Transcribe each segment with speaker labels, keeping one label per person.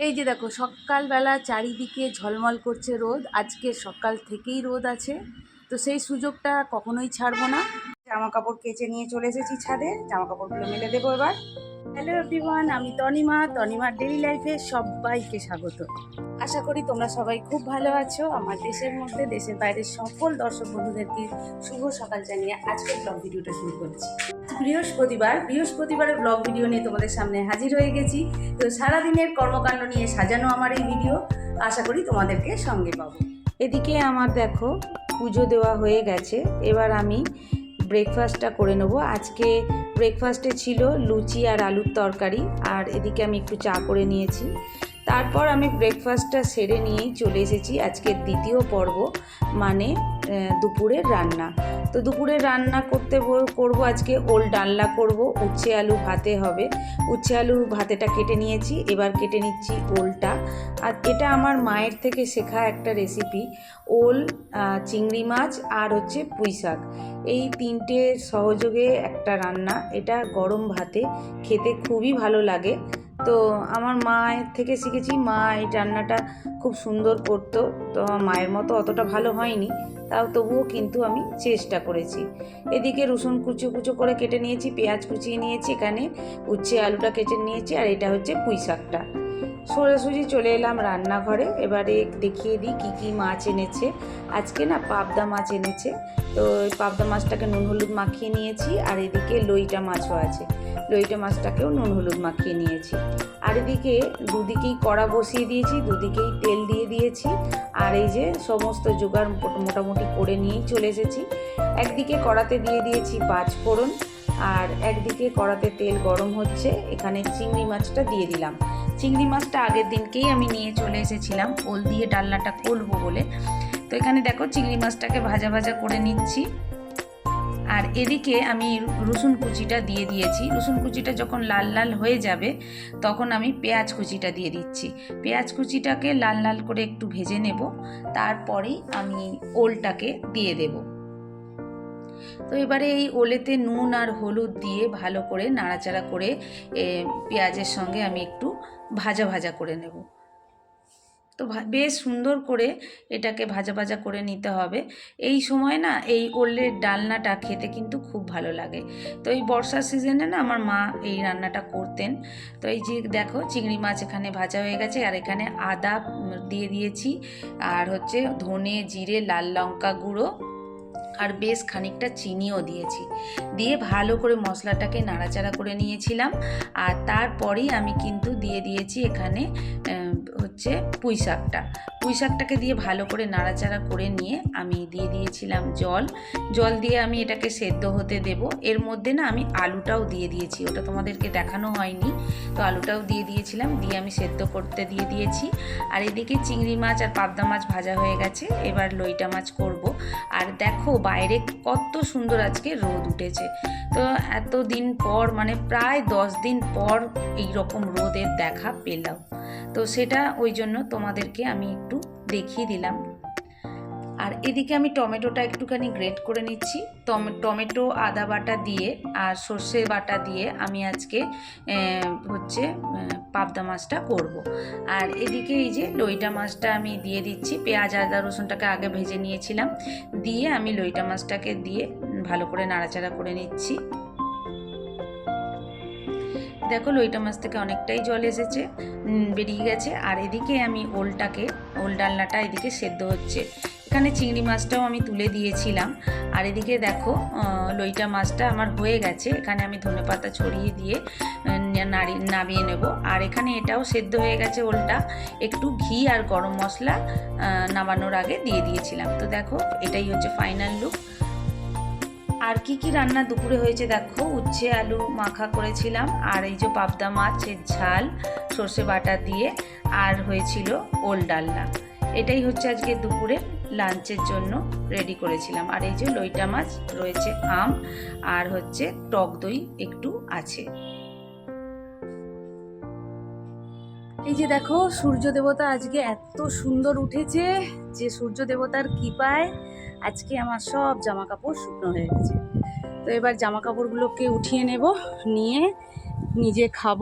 Speaker 1: এই যে দেখো, সকালবেলা চারিদিকে ঝলমল করছে রোদ, আজকে সকাল থেকেই রোদ আছে। তো সেই সুযোগটা কখনোই ছাড়বো না। জামা কাপড় কেচে নিয়ে চলে এসেছি ছাদে জামা কাপড়গুলো মেলে দেবো এবার। হ্যালো এভরিওয়ান আমি তনিমা। তনিমার ডেলি লাইফে সবাইকে স্বাগত। আশা করি তোমরা সবাই খুব ভালো আছো। আমার দেশের মধ্যে, দেশের বাইরের সকল দর্শক বন্ধুদেরকে শুভ সকাল জানিয়ে আজকের ব্লগ ভিডিওটা শুরু করছি। বৃহস্পতিবার, বৃহস্পতিবারের ব্লগ ভিডিও নিয়ে তোমাদের সামনে হাজির হয়ে গেছি। তো সারাদিনের কর্মকাণ্ড নিয়ে সাজানো আমার এই ভিডিও আশা করি তোমাদেরকে সঙ্গে পাবো। এদিকে আমার দেখো, পুজো দেওয়া হয়ে গেছে। এবার আমি ব্রেকফাস্টটা করে নেব। আজকে ব্রেকফাস্টে ছিল লুচি আর আলুর তরকারি। আর এদিকে আমি একটু চা করে নিয়েছি। তারপর আমি ব্রেকফাস্টটা সেরে নিয়েই চলে এসেছি আজকের দ্বিতীয় পর্ব মানে দুপুরের রান্না। তো দুপুরের রান্না করতে করব আজকে ওল ডালনা করব, উচ্ছে আলু ভাতে হবে। উচ্ছে আলু ভাতেটা কেটে নিয়েছি, এবার কেটে নিচ্ছি ওলটা। আর এটা আমার মায়ের থেকে শেখা একটা রেসিপি ওল চিংড়ি মাছ আর হচ্ছে পুঁই শাক। এই তিনটে সহযোগে একটা রান্না। এটা গরম ভাতে খেতে খুবই ভালো লাগে। তো আমার মায়ের থেকে শিখেছি, মা এই রান্নাটা খুব সুন্দর করতো। তো আমার মায়ের মতো অতটা ভালো হয়নি, তাও তবুও কিন্তু আমি চেষ্টা করেছি। এদিকে রসুন কুচো কুচো করে কেটে নিয়েছি, পেঁয়াজ কুচিয়ে নিয়েছি, এখানে উচ্ছে আলুটা কেটে নিয়েছি, আর এটা হচ্ছে পুঁই শাকটা সোজাসুজি চলে এলাম রান্নাঘরে। এবারে দেখিয়ে দিই কী কী মাছ এনেছে। আজকে না পাবদা মাছ এনেছে। তো ওই পাবদা মাছটাকে নুন হলুদ মাখিয়ে নিয়েছি আর এদিকে লইটা মাছও আছে। লইটা মাছটাকেও নুন হলুদ মাখিয়ে নিয়েছি। আর এদিকে দুদিকেই কড়া বসিয়ে দিয়েছি, দুদিকেই তেল দিয়ে দিয়েছি। আর এই যে সমস্ত জোগাড় মোটামুটি করে নিয়েই চলে এসেছি। একদিকে কড়াতে দিয়ে দিয়েছি পাঁচ ফোড়ন। আর একদিকে কড়াতে তেল গরম হচ্ছে। এখানে চিংড়ি মাছটা দিয়ে দিলাম। চিংড়ি মাছটা আগের দিনকেই আমি নিয়ে চলে এসেছিলাম। ওল দিয়ে ডালনাটা করব বলে। তো এখানে দেখো চিংড়ি মাছটাকে ভাজা ভাজা করে নিচ্ছি। আর এদিকে আমি রসুন কুচিটা দিয়ে দিয়েছি। রসুন কুচিটা যখন লাল লাল হয়ে যাবে, তখন আমি পেঁয়াজ কুচিটা দিয়ে দিচ্ছি। পেঁয়াজ কুচিটাকে লাল লাল করে একটু ভেজে নেব। তারপরেই আমি ওলটাকে দিয়ে দেব। তো এবারে এই ওলেতে নুন আর হলুদ দিয়ে ভালো করে নাড়াচাড়া করে পেঁয়াজের সঙ্গে আমি একটু ভাজা ভাজা করে নেব। তো বেশ সুন্দর করে এটাকে ভাজা ভাজা করে নিতে হবে। এই সময় না এই ওলের ডালনাটা খেতে কিন্তু খুব ভালো লাগে। তো এই বর্ষার সিজনে না আমার মা এই রান্নাটা করতেন। তো এই যে দেখো চিংড়ি মাছ এখানে ভাজা হয়ে গেছে আর এখানে আদা দিয়ে দিয়েছি। আর হচ্ছে ধনে, জিরে, লাল লঙ্কা গুঁড়ো আর বেশ খানিকটা চিনিও দিয়েছি। দিয়ে ভালো করে মশলাটাকে নাড়াচাড়া করে নিয়েছিলাম। আর তারপরেই আমি কিন্তু দিয়ে দিয়েছি এখানে হচ্ছে পুঁই শাকটা। পুঁই শাকটাকে দিয়ে ভালো করে নাড়াচাড়া করে নিয়ে আমি দিয়ে দিয়েছিলাম জল। জল দিয়ে আমি এটাকে সেদ্ধ হতে দেব। এর মধ্যে না আমি আলুটাও দিয়ে দিয়েছি। ওটা তোমাদেরকে দেখানো হয়নি। তো আলুটাও দিয়ে দিয়েছিলাম। দিয়ে আমি সেদ্ধ করতে দিয়ে দিয়েছি। আর এদিকে চিংড়ি মাছ আর পাবদা মাছ ভাজা হয়ে গেছে। এবার লইটা মাছ করব। আর দেখো বাইরে কত সুন্দর আজকে রোদ উঠেছে। তো এত দিন পর মানে প্রায় দশ দিন পর এই রকম রোদের দেখা পেলাম। তো সেটা ওই জন্য তোমাদেরকে আমি একটু দেখিয়ে দিলাম। আর এদিকে আমি টমেটোটা একটুখানি গ্রেট করে নিচ্ছি। টমেটো, আদা বাটা দিয়ে আর সর্ষে বাটা দিয়ে আমি আজকে হচ্ছে পাবদা মাছটা করব। আর এদিকে এই যে লইটা মাছটা আমি দিয়ে দিচ্ছি, পেঁয়াজ, আদা, রসুনটাকে আগে ভেজে নিয়েছিলাম, দিয়ে আমি লইটা মাছটাকে দিয়ে ভালো করে নাড়াচাড়া করে নিচ্ছি। দেখো লইটা মাছ থেকে অনেকটাই জল এসেছে বেরিয়ে গেছে। আর এদিকে আমি ওলটাকে, ওল ডালনাটা এদিকে সেদ্ধ হচ্ছে। এখানে চিংড়ি মাছটাও আমি তুলে দিয়েছিলাম। আর এদিকে দেখো লইটা মাছটা আমার হয়ে গেছে। এখানে আমি ধনেপাতা ছড়িয়ে দিয়ে নাড়ি, নামিয়ে নেব। আর এখানে এটাও সেদ্ধ হয়ে গেছে ওলটা। একটু ঘি আর গরম মশলা নামানোর আগে দিয়ে দিয়েছিলাম। তো দেখো, এটাই হচ্ছে ফাইনাল লুক আর কি কি রান্না দুপুরে হয়েছে দেখো? উচ্ছে, আলু মাখা করেছিলাম। আর এই যে পাবদা মাছের ঝাল, সর্ষে বাটা দিয়ে, আর হয়েছিল ওল ডালনা। এটাই হচ্ছে আজকে দুপুরে। লাঞ্চের জন্য রেডি করেছিলাম। আর এই যে লইটা মাছ, রয়েছে আম আর হচ্ছে টক দই একটু আছে। এই যে দেখো, সূর্য দেবতা আজকে এত সুন্দর উঠেছে যে সূর্য দেবতার কৃপায় আজকে আমার সব জামা কাপড় শুকনো হয়ে গেছে। তো এবার জামা কাপড়গুলোকে উঠিয়ে নেব, নিয়ে নিজে খাব।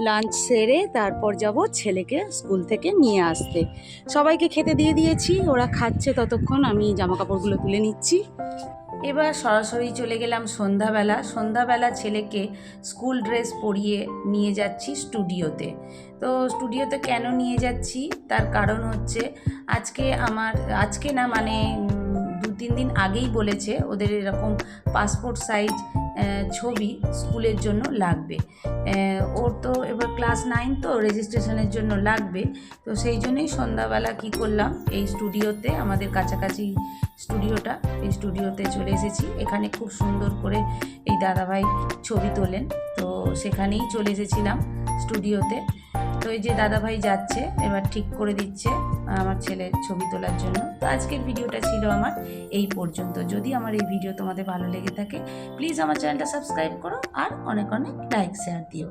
Speaker 1: লাঞ্চ সেরে তারপর যাব ছেলেকে স্কুল থেকে নিয়ে আসতে। সবাইকে খেতে দিয়ে দিয়েছি, ওরা খাচ্ছে ততক্ষণ, আমি জামা কাপড়গুলো তুলে নিচ্ছি। এবার সরাসরি চলে গেলাম সন্ধ্যাবেলা। সন্ধ্যাবেলা ছেলেকে স্কুল ড্রেস পরিয়ে নিয়ে যাচ্ছি স্টুডিওতে। তো স্টুডিওতে কেন নিয়ে যাচ্ছি? তার কারণ হচ্ছে আজকে আমার, আজকে না মানে তিন দিন আগেই বলেছে ওদের এরকম পাসপোর্ট সাইজ ছবি স্কুলের জন্য লাগবে। ওর তো এবার ক্লাস নাইন তো রেজিস্ট্রেশনের জন্য লাগবে। তো সেই জন্যই সন্ধ্যাবেলা কি করলাম, এই স্টুডিওতে আমাদের কাছাকাছি স্টুডিওটা এই স্টুডিওতে চলে এসেছি। এখানে খুব সুন্দর করে এই দাদাভাই ছবি তোলেন। তো সেখানেই চলে এসেছিলাম স্টুডিওতে তো এই যে দাদা ভাই যাচ্ছে, এবার ঠিক করে দিচ্ছে আমার ছেলের ছবি তোলার জন্য। তো আজকের ভিডিওটা ছিল আমার এই পর্যন্ত। যদি আমার এই ভিডিও তোমাদের ভালো লেগে থাকে প্লিজ আমার চ্যানেলটা সাবস্ক্রাইব করো আর অনেক অনেক লাইক শেয়ার দিও।